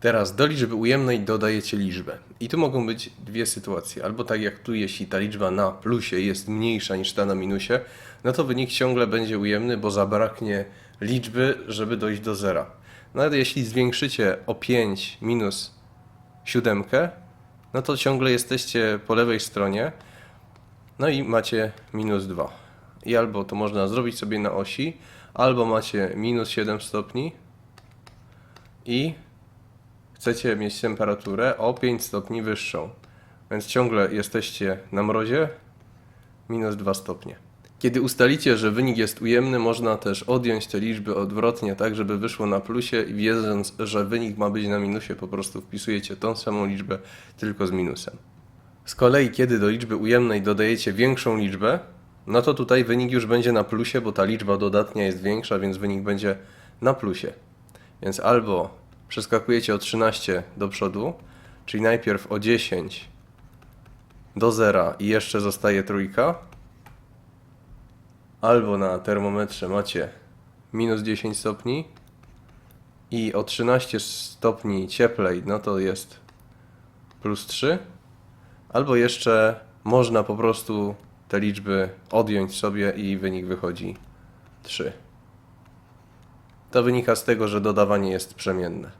Teraz do liczby ujemnej dodajecie liczbę. I tu mogą być dwie sytuacje. Albo tak jak tu, jeśli ta liczba na plusie jest mniejsza niż ta na minusie, no to wynik ciągle będzie ujemny, bo zabraknie liczby, żeby dojść do zera. Nawet jeśli zwiększycie o 5 minus siódemkę, no to ciągle jesteście po lewej stronie, no i macie minus 2. I albo to można zrobić sobie na osi, albo macie minus 7 stopni i chcecie mieć temperaturę o 5 stopni wyższą. Więc ciągle jesteście na mrozie, minus 2 stopnie. Kiedy ustalicie, że wynik jest ujemny, można też odjąć te liczby odwrotnie, tak żeby wyszło na plusie i wiedząc, że wynik ma być na minusie, po prostu wpisujecie tą samą liczbę, tylko z minusem. Z kolei, kiedy do liczby ujemnej dodajecie większą liczbę, no to tutaj wynik już będzie na plusie, bo ta liczba dodatnia jest większa, więc wynik będzie na plusie. Więc albo przeskakujecie o 13 do przodu, czyli najpierw o 10 do zera i jeszcze zostaje trójka, albo na termometrze macie minus 10 stopni i o 13 stopni cieplej, no to jest plus 3, albo jeszcze można po prostu te liczby odjąć sobie i wynik wychodzi 3. To wynika z tego, że dodawanie jest przemienne.